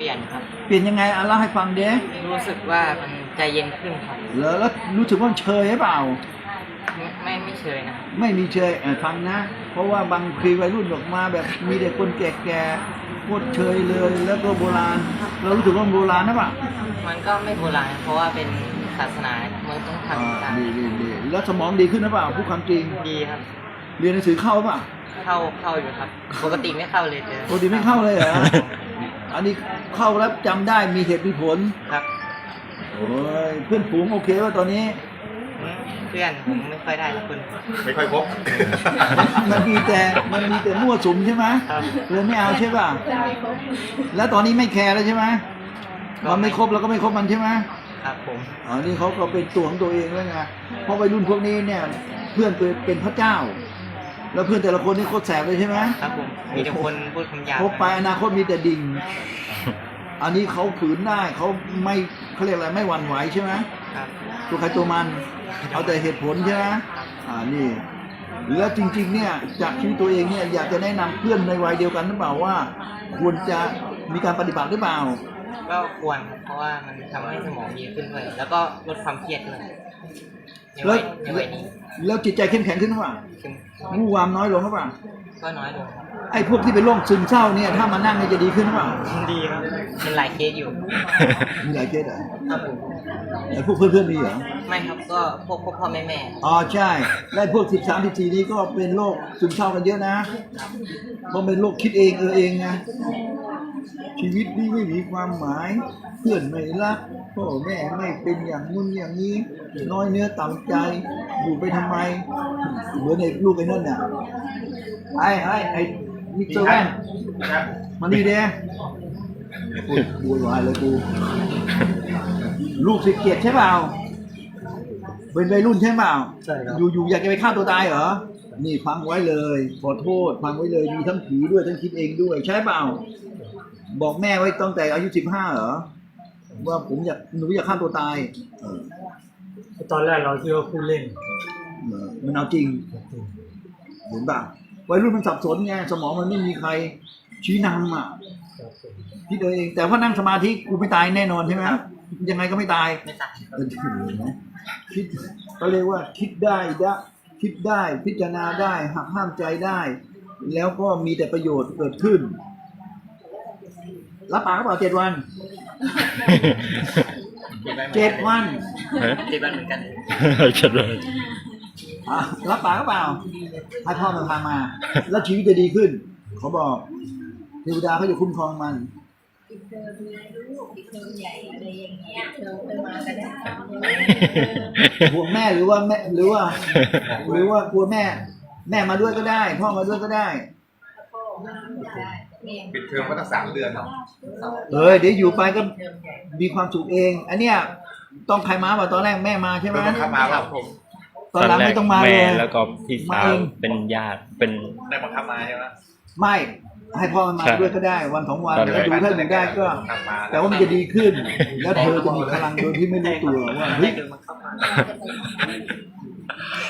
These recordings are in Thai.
เปลี่ยนครับ เปลี่ยนยังไงอะเล่าให้ฟังเด้รู้สึกว่ามันใจเย็นขึ้นครับแล้วแล้วรู้สึกว่ามันเชยหรือเปล่า ไม่ไม่ไม่เชยนะครับไม่มีเชยเอ่อฟังนะ เพราะว่าบางทีวัยรุ่นออกมาแบบมีแต่คนแก่ๆโคตรเชยเลยแล้วก็โบราณ เรารู้สึกว่ามันโบราณนะปล่ะมันก็ไม่โบราณเพราะว่าเป็นศาสนามันต้องอ่าทำตามดีดีดีแล้วสมองดีขึ้นนะเปล่าพูดความจริง ดีครับ เรียนหนังสือเข้าป่ะเข้าเข้าอยู่ครับ ปกติไม่เข้าเลยเจอปกติไม่เข้าเลยเหรอ อันนี้เข้าแล้วจำได้มีเหตุมีผล ครับโอ้ยเพื่อนฝูงโอเคว่าตอนนี้ อืมเพื่อนผมไม่ค่อยได้ละคุณไม่ค่อยพบ มันมีแต่มันมีแต่มั่วสุมใช่ไหมครับเลยไม่เอาใช่ป่ะแล้วตอนนี้ไม่แคร์แล้วใช่ไหมมันไม่ครบแล้วก็ไม่ครบมันใช่ไหมครับผมอ๋อนี่เขาก็เป็นตัวของตัวเองแล้วไงเพราะวัยรุ่นพวกนี้เนี่ย เพื่อนเป็นเป็นพระเจ้า แล้วเพื่อนแต่ละคนนี่โคตรแสบเลยใช่ไหมครับผมมีแต่คนพูดคำหยาบพบไปอนาคตมีแต่ดิ่ง อันนี้เขาขืนได้เขาไม่เขาเรียกอะไรไม่หวั่นไหวใช่ไหมครับตัวใครตัวมัน เอาแต่เหตุผลใช่ไหมอ่านี่แล้วจริง ๆ เนี่ยจากชีวิตตัวเองเนี่ยอยากจะแนะนำเพื่อนในวัยเดียวกันหรือเปล่าว่า ควรจะมีการปฏิบัติหรือเปล่า ก็ควรครับเพราะว่ามันทำให้สมองดีขึ้นด้วยแล้วก็ลดความเครียดด้วยในแล้วัวยในวัยนี้แล้วจิตใจเข้มแข็งขึ้นหรือเปล่าคืองูวามน้อยลงหรือเปล่าก็น้อยลงครับไอ้พวกที่เป็นโรคซึมเศร้าเนี่ยถ้ามานั่งเนี่ยจะดีขึ้นหรือเปล่าดีครับเป็นหลายเคสอยู่มีหลายเคสเหรอะครับผมไอ้พวกเพื่อนๆมีเหรอไม่ครับก็พวกพ่อพ่อแม่แม่อ๋อใช่และไอ้พวกสิบสามสิบสี่นี้ก็เป็นโรคซึมเศร้ากันเยอะนะเพราะเป็นโรคคิดเองเออเองไง ชีวิตนี้ไม่มีความหมาย เพื่อนไม่รักพ่อแม่ไม่เป็นอย่างนู้นอย่างนี้ น้อยเนื้อต่ำใจ อยู่ไปทำไมเหมือนไอ้ลูกไอ้นั่นน่ะไอ้ไอ้ไอ้มิสเตอร์แว่นครับมานี่เด้พูดโวยวายเลยกู ลูกสิเกียรติใช่เปล่าเป็นวัยรุ่นใช่เปล่าใช่ครับอยู่อยู่อยากจะไปฆ่าตัวตายเหรอ นี่ฟังไว้เลย ขอโทษฟังไว้เลย มีทั้งผีด้วยทั้งคิดเองด้วยใช่เปล่า บอกแม่ไว้ตั้งแต่อายุสิบห้าเหรอ ว่าผมอยากหนูอยากฆ่าตัวตายเออตอนแรกเราคิดว่าผู้เล่นเออมันเอาจริงเห็นป่ะวัยรุ่นมันสับสนไงสมองมันไม่มีใครชี้นำอะครับผมคิดเอาเอง แต่ว่านั่งสมาธิกูไม่ตายแน่นอนใช่ไหมยังไงก็ไม่ตายไม่ต่างเออเห็นไหมคิดก็เรียกว่า คิดได้ดะคิดได้พิจารณาได้หักห้ามใจได้ แล้วก็มีแต่ประโยชน์เกิดขึ้น รับปากก็เปล่าเจ็ดวันเจ็ดวันติดบ้านเหมือนกันฉันเลยอะรับปากก็เปล่าให้พ่อมันพามา แล้วชีวิตจะดีขึ้น เขาบอกเทวดาเขาจะคุ้มครองมันปิดเทอมไงลูกปิดเทอมใหญ่อะไรอย่างเงี้ยเธอไปมาก็ได้ห่วงแม่หรือว่าแม่หรือว่า หรือว่ากลัวแม่ แม่มาด้วยก็ได้ พ่อมาด้วยก็ได้พ่อมาไม่ได้แม่ ปิดเทอมก็ตั้งสามเดือนเนาะเอ้ยเดี๋ยวอยู่ไปก็มีความสุขเอง อันเนี้ยต้องใครมาป่ะตอนแรกแม่มาใช่ไหมโดนบังคับมาครับผมตอนหลังไม่ต้องมาเลแม่ย แล้วก็พี่มาสาวเองเป็นญาติเป็น ได้บังคับมาใช่ไหมไม่ให้พ่อมันมาใช่ด้วยก็ได้วันสองวันตอนแรแล้วกดูถ้าดูได้ก็ บังคับมาแต่ว่ามันจะดีขึ้น แล้วเธอจะมีพลังโดยที่ไม่รู้ตัวว่าเฮ้ยคือมันเข้ามา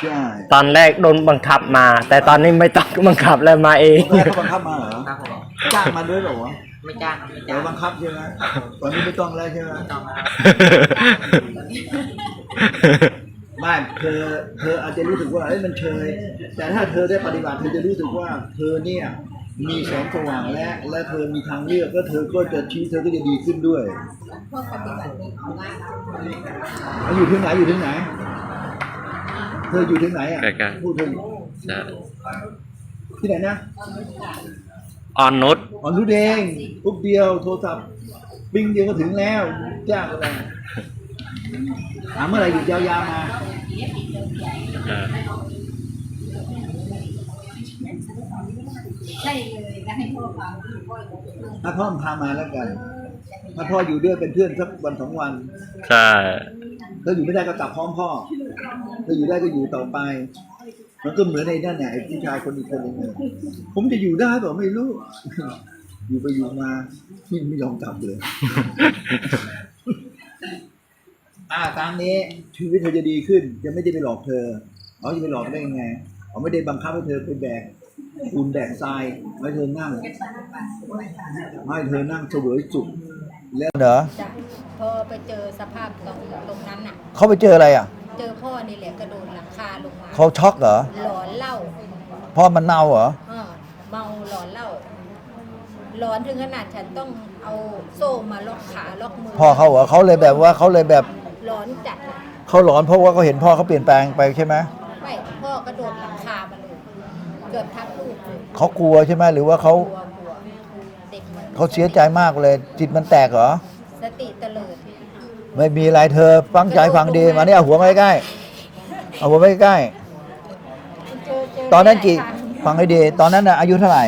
ใช่ตอนแรกโดนบังคับมา แต่ตอนนี้ไม่ต้องบังคับแล้วมาเอง แม่เขาบังคับมาเหรอครับผม จ้างมาด้วยเหรอวะไม่จ้างครับไม่เดี๋จ้ายงวบังคับใช่ไหมตอนนี้ไม่ต้องแล้วใช่ไหมต้องมาไม่เธอเธออาจจะรู้สึกว่าเอ้ยมันเชยแต่ถ้าเธอได้ปฏิบัติเธอจะรู้สึกว่า เธอเนี่ยมีแสงสว่างและ และเธอมีทางเลือกแล้วเธอก็จะชีวิตเธอก็จะดีขึ้นด้วยพวกปฏิบัตินี้เอาว่าแล้วอยู่ที่ไหนอยู่ที่ไหน เธออยู่ที่ไหนอะใกล้ๆพูดถึงใช่ที่ไหนนะ ออนนุชอ๋อรู้เองปุ๊บเดียวโทรศัพท์ปิ้งเดียวก็ถึงแล้วจ้างอะไรถามเมื่อไหร่หยุดยาวๆมาอ่าใช่เลยก็ให้พ่อฟังพ่ออยู่เพื่อนถ้าพ่อพามาแล้วกัน ถ้าพ่ออยู่ด้วยเป็นเพื่อนสักวันสองวัน ใช่ ถ้าอยู่ไม่ได้ก็กลับพร้อมพ่อ ถ้าอยู่ได้ก็อยู่ต่อไป มันก็เหมือนในนั่นแหละไอ้ผู้ชายคนอีกคนหนึงน่ะผมจะอยู่ได้เปล่าไม่รู้ อยู่ไปอยู่มาไม่ยอมกลับเลย อ่าตามนี้ชีวิตเธอจะดีขึ้น จะไม่ได้ไปหลอกเธอเขาจะไปหลอกได้ยังไงเขาไม่ได้บังคับให้เธอไปแบกปูนแบกทรายให้เธอนั่งปฏิบัติด้วยค่ะให้เธอนั่งเสวยสุขแล้วเหรอจ้ะพอไปเจอสภาพตรงตรงนั้นน่ะ เขาไปเจออะไรอะ เจอพ่อนี่แหละกระโดด เขาช็อกเหรอ หลอนเหล้าเพราะมันเน่าเหรอ เออเมาหลอนเหล้าหลอนถึงขนาดฉันต้องเอาโซ่มาล็อกขาล็อกมือพ่อเขาเหรอเขาเลยแบบว่าเขาเลยแบบหลอนจัดอะเขาหลอนเพราะว่าเขาเห็นพ่อเขาเปลี่ยนแปลงไปใช่ไหมไม่พ่อกระโดดหลังคามาเลยเกือบทับลูกเลยเขากลัวใช่ไหมหรือว่าเขากลัวกลัวเด็กมันเขาเสียใจมากเลยจิตมันแตกเหรอ สติเตลิด ไม่มีอะไรเธอฟังใจฟังดีมาเนี่ยเอาหัวมาใกล้ๆเอาหัวมาใกล้เจอเจอๆ ตอนนั้นกี่หลายครั้งฟังให้ดีตอนนั้นน่ะอายุเท่าไหร่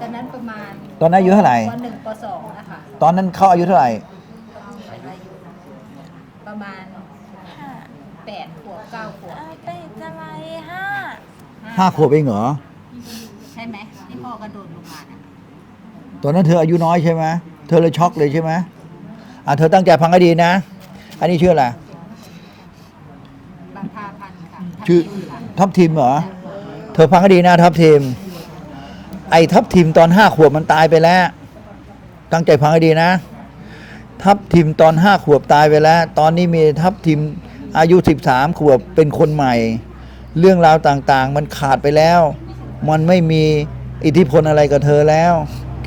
ตอนนั้นประมาณตอนนั้นอายุเท่าไหร่ ปหนึ่งปสองนะคะตอนนั้นเขาอายุเท่าไหร่อายุประมาณแปดขวบเก้าขวบเป็ดอะไรห้าห้าขวบเองเหรอใช่ไหมที่พ่อกระโดดลงมาน่ะตอนนั้นเธออายุน้อยใช่ไหมเธอเลยช็อกเลยใช่ไหมอะเธอตั้งใจฟังให้ดีนะ อันนี้ชื่ออะไรบางพาพันธ์ค่ะชื่อค่ะทับทิมเหรอ เธอฟังให้ดีนะทับทิมไอ้ทับทิมตอนห้าขวบมันตายไปแล้ว ตั้งใจฟังให้ดีนะ ทับทิมตอนห้าขวบตายไปแล้ว ตอนนี้มีทับทิมอายุสิบสามขวบเป็นคนใหม่ เรื่องราวต่างๆ มันขาดไปแล้ว มันไม่มีอิทธิพลอะไรกับเธอแล้ว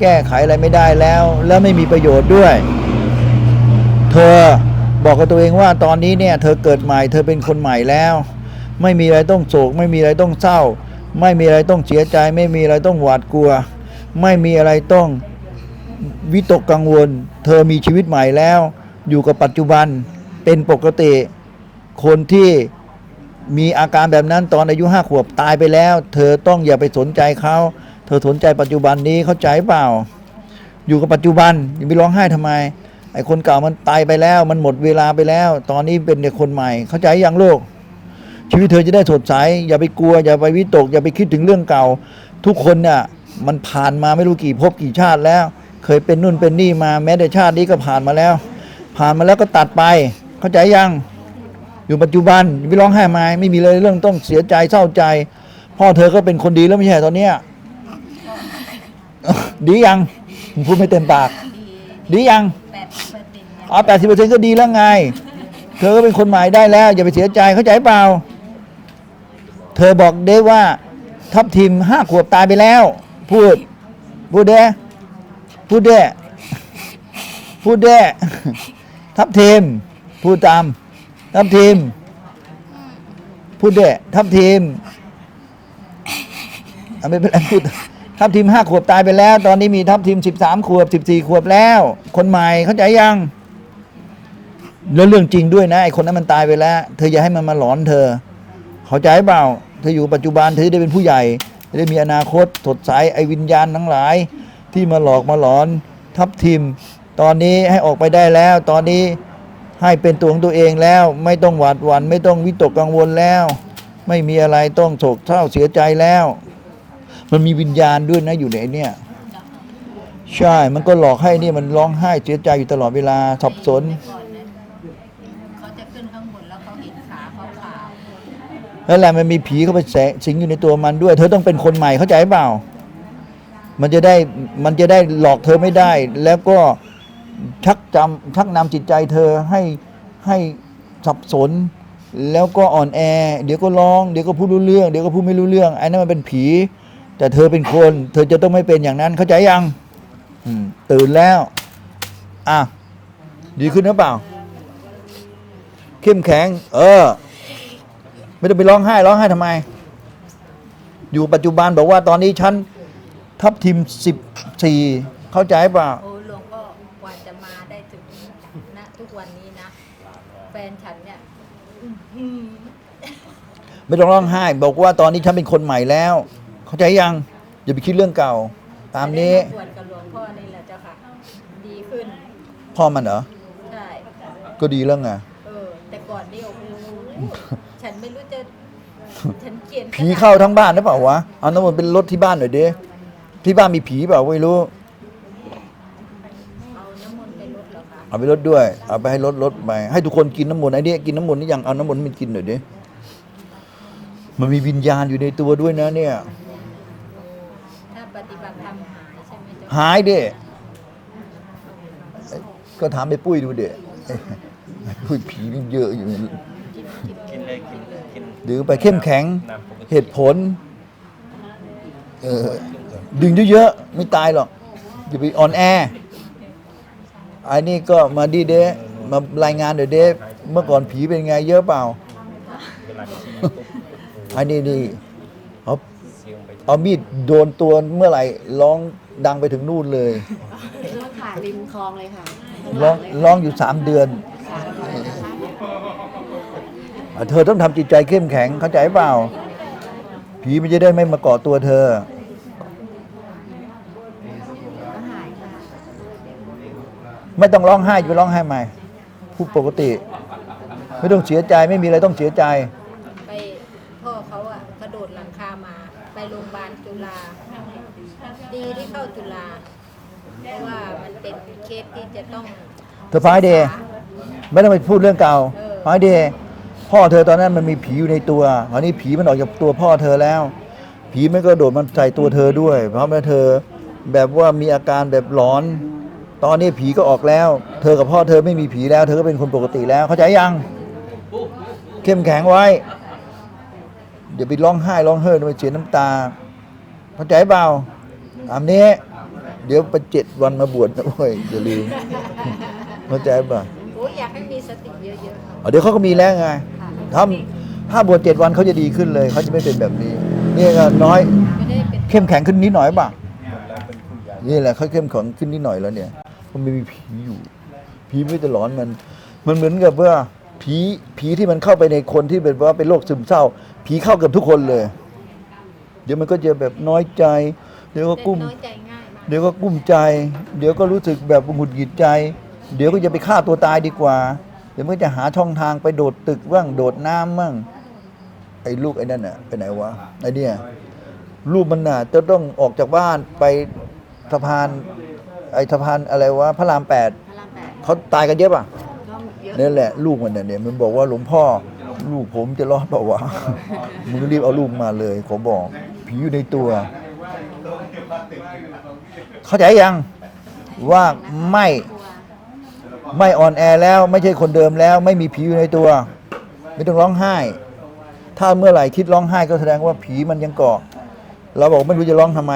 แก้ไขอะไรไม่ได้แล้ว แล้วไม่มีประโยชน์ด้วย เธอบอกกับตัวเองว่าตอนนี้เนี่ย เธอเกิดใหม่ เธอเป็นคนใหม่แล้ว ไม่มีอะไรต้องโศก ไม่มีอะไรต้องเศร้า ไม่มีอะไรต้องเสียใจ ไม่มีอะไรต้องหวาดกลัว ไม่มีอะไรต้องวิตกกังวล เธอมีชีวิตใหม่แล้ว อยู่กับปัจจุบันเป็นปกติ คนที่มีอาการแบบนั้นตอนอายุห้าขวบตายไปแล้ว เธอต้องอย่าไปสนใจเขาเธอสนใจปัจจุบันนี้เข้าใจเปล่า อยู่กับปัจจุบันอย่าไปร้องไห้ทำไมไอ้คนเก่ามันตายไปแล้ว มันหมดเวลาไปแล้ว ตอนนี้เป็นเด็กคนใหม่ เข้าใจยังลูก ชีวิตเธอจะได้สดใส อย่าไปกลัว อย่าไปวิตก อย่าไปคิดถึงเรื่องเก่า ทุกคนเนี่ยมันผ่านมาไม่รู้กี่ภพกี่ชาติแล้ว เคยเป็นนู่นเป็นนี่มาแม้แต่ชาตินี้ก็ผ่านมาแล้ว ผ่านมาแล้วก็ตัดไป เข้าใจยังอยู่ปัจจุบันอย่าไปร้องไห้มาไม่มีเลยเรื่องต้องเสียใจเศร้าใจ พ่อเธอก็เป็นคนดีแล้วไม่ใช่เหรอตอนเนี้ยดียังผมพูดไม่เต็มปาก ดียังแปดสิบเปอร์เซ็นต์เนี่ยอ๋อแปดสิบเปอร์เซ็นต์ก็ดีแล้วไง เธอก็เป็นคนใหม่ได้แล้ว อย่าไปเสียใจเข้าใจเปล่า เธอบอกได้ว่าทัพทีมห้าขวบตายไปแล้ว พูด พูดเด้พูดเด้พูดเด้ทัพทีมพูดตาม ทัพทีมพูดเด้ทัพทีมไม่เป็นไรพูดทัพทีมห้าขวบตายไปแล้ว ตอนนี้มีทัพทีมสิบสามขวบสิบสี่ขวบแล้ว คนใหม่เข้าใจยังแล้วเรื่องจริงด้วยนะไอ้คนนั้นมันตายไปแล้ว เธออย่าให้มันมาหลอนเธอ เข้าใจเปล่า เธออยู่ปัจจุบันเธอได้เป็นผู้ใหญ่จะได้มีอนาคตสดใสไอ้วิญญาณทั้งหลาย ที่มาหลอกมาหลอนทับทิม ตอนนี้ให้ออกไปได้แล้ว ตอนนี้ให้เป็นตัวของตัวเองแล้ว ไม่ต้องหวาดหวัน่นไม่ต้องวิตกกังวลแล้ว ไม่มีอะไรต้องโศกเศร้าเสียใจแล้ว มันมีวิญญาณด้วยนะอยู่ในเนี่ยใช่ มันก็หลอกให้นี่มันร้องไห้เสียใจอยู่ตลอดเวลาสับสนก่อซ้นเขาจะขึ้นข้างบนแล้วเขาเห็นขาเขาขาว นั่นแหละมันมีผีเข้าไปแสงสิงอยู่ในตัวมันด้วย เธอต้องเป็นคนใหม่เข้าใจเปล่า มันจะได้มันจะได้หลอกเธอไม่ได้ แล้วก็ชักจำชักนำจิตใจเธอให้ให้สับสน แล้วก็อ่อนแอ เดี๋ยวก็ร้อง เดี๋ยวก็พูดรู้เรื่อง เดี๋ยวก็พูดไม่รู้เรื่องไอ้นั่นมันเป็นผี แต่เธอเป็นคน เธอจะต้องไม่เป็นอย่างนั้นเข้าใจยังตื่นแล้ว อะ ดีขึ้นหรือเปล่า เข้มแข็ง เออ ไม่ต้องไปร้องไห้ร้องไห้ทำไม อยู่ปัจจุบันบอกว่าตอนนี้ฉันทับทิมสิบสี่เข้าใจเปล่าโอ้หลวงพ่อกว่าจะมาได้ถึงณทุกวันนี้นะ แฟนฉันเนี่ยอื้อหือไม่ต้องร้องไห้ บอกว่าตอนนี้ฉันเป็นคนใหม่แล้ว เข้าใจยัง อย่าไปคิดเรื่องเก่า ตามนี้ได้บวชกับหลวงพ่อนี่แหละเจ้าค่ะ ดีขึ้น พ่อมันเหรอ ใช่ ก็ดีแล้วไง เออ แต่ก่อนนี่โอ้โห ฉันไม่รู้จะ ฉันเกลียดผีเข้าทั้งบ้านหรือเปล่าวะ เอาน้ำมันต์เป็นรถที่บ้านหน่อยดิที่บ้านมีผีเปล่าไม่รู้ เอาน้ำมนต์ไปลดเหรอคะเอาไปรถด้วย เอาไปให้รถรถไป ให้ทุกคนกินน้ำมนต์ไอ้นี่กินน้ำมนต์นี่ยังเอาน้ำมนต์ให้มันกินหน่อยดิ มันมีวิญญาณอยู่ในตัวด้วยนะ เนี่ย ถ้าปฏิบัติธรรมหายใช่ไหมเจ้าหายดิก็ถามไอ้ปุ้ยดูเด็กไอ้ปุ้ยผีมันเยอะอยู่กินเลยกิน กินดื่มไปเข้มแข็งน้ำปกติเหตุผลเออดึงเยอะๆไม่ตายหรอกอย่าไปอ่อนแอไอ้นี่ก็มาดีเดะมารายงานเดี๋ยวเดะเมื่อก่อนผีเป็นไงเยอะเปล่าเวลาขี้ปุ๊บไอ้นี่นี่เอาเสียงไปเอามีดโดนตัวเมื่อไหร่ร้องดังไปถึงนู่นเลยค่ะริมคลองเลยค่ะร้องร้องอยู่สามเดือนอะ เธอต้องทำจิตใจเข้มแข็งเข้าใจเปล่า ผีมันจะได้ไม่มาเกาะตัวเธอก็หายค่ะไม่ต้องร้องไห้จะไปร้องไห้ใหม่พูดปกติ ไม่ต้องเสียใจไม่มีอะไรต้องเสียใจ ไปพ่อเขาอะกระโดดหลังคามา ไปโรงพยาบาลจุฬาดีที่เข้าจุฬาเพราะว่ามันเป็นเคสที่จะต้องเธอฟ้ายเดย์ไม่ต้องไปพูดเรื่องเก่าเออฟ้ายเดย์ พ่อเธอตอนนั้นมันมีผีอยู่ในตัวตอนนี้ผีมันออกจากตัวพ่อเธอแล้ว ผีมันก็โดดมันใส่ตัวเธอด้วย เพราะว่าเธอแบบว่ามีอาการแบบหลอน ตอนนี้ผีก็ออกแล้ว เธอกับพ่อเธอไม่มีผีแล้ว เธอก็เป็นคนปกติแล้ว เข้าใจยัง เข้มแข็งไว้ เดี๋ยวไปร้องไห้ร้องเฮ้ยไปเสียน้ำตา เข้าใจเปล่าตามนี้ เดี๋ยวไปเจ็ดวันมาบวชนะเว้ยอย่าลืมเข้าใจป่ะโอ้ยอยากให้มีสติเยอะๆอ๋อเดี๋ยวเขาก็มีแล้วไง ถ้าถ้าบวชเจ็ดวันเขาจะดีขึ้นเลยเขาจะไม่เป็นแบบนี้นี่ก็น้อยไม่ได้เป็นเข้มแข็งขึ้นนิดหน่อยป่ะนี่แหละเขาเข้มแข็งขึ้นนิดหน่อยแล้วเนี่ยมันไม่มีผีอยู่ ผีไม่จะหลอนมัน มันเหมือนกับว่าผีผีที่มันเข้าไปในคนที่เป็นว่าเป็นโรคซึมเศร้า ผีเข้ากับทุกคนเลย เดี๋ยวมันก็จะแบบน้อยใจ เดี๋ยวก็เป็นกุ้มน้อยใจง่ายมากเดี๋ยวก็กุ้มใจ เดี๋ยวก็รู้สึกแบบหงุดหงิดใจ เดี๋ยวก็จะไปฆ่าตัวตายดีกว่าเดี๋ยวมันก็จะหาช่องทางไปโดดตึกบ้างโดดน้ำบ้างไอ้ลูกไอ้นั่นน่ะไปไหนวะไอ้เนี่ยลูกมันน่ะจะต้องออกจากบ้านไปสะพาน ไอ้สะพานอะไรวะพระรามแปดพระรามแปดเขาตายกันเยอะป่ะก็เยอะนั่นแหละ ลูกมันน่ะเนี่ยมันบอกว่าหลวงพ่อ ลูกผมจะรอดเปล่าวะมึงรีบเอาลูกมาเลยขอบอกผีอยู่ในตัว เข้าใจยังว่าไม่ ไม่อ่อนแอแล้วไม่ใช่คนเดิมแล้ว ไม่มีผีอยู่ในตัว ไม่ต้องร้องไห้ ถ้าเมื่อไหร่คิดร้องไห้ก็แสดงว่าผีมันยังเกาะเราบอกไม่รู้จะร้องทำไม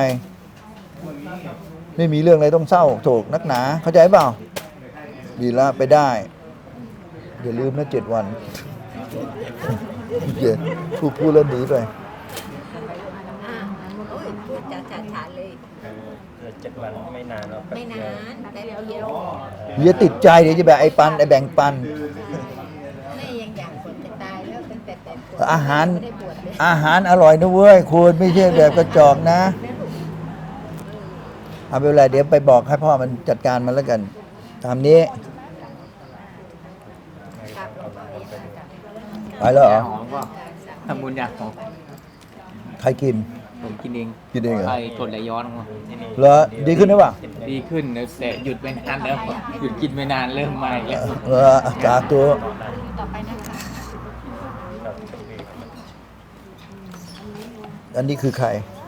ไม่มีเรื่องอะไรต้องเศร้าโศกนักหนา เข้าใจเปล่า ดีละไปได้ อย่าลืมนะเจ็ดวันเจ็ดพูดพูดแล้วหนีไป อ่าโอ้ยพูดจาฉาฉานเลย เออเจ็ดวันไม่นานหรอกไม่นานแต่เดียวอย่าติดใจเดี๋ยวจะแบบไอ้ปันไอ้แบ่งปันแม่ยังอยากบวชจะตายแล้วตั้งแต่แต่บวชอาหาร ไม่ได้บวชเลยอาหารอร่อยนะเว้ยคุณไม่ใช่แบบกระจอกนะ เอาไปเวลาเดี๋ยวไปบอกให้พ่อมันจัดการมันแล้วกันตามนี้ครับหลวงพ่อเองนะครับไปแล้วเหรอหอมก็ทำบุญอยากหอมใครกิน ผมกินเองกินเองเหรอไอ้กดไหลย้อนของผมเหรอดีขึ้นหรือเปล่าดีขึ้นแต่หยุดไปนานแล้วหยุดกินไปนานเริ่มมาอีกแล้ว เออสาธุต่อไปนะคะอันนี้คือใครมาบวชใหม่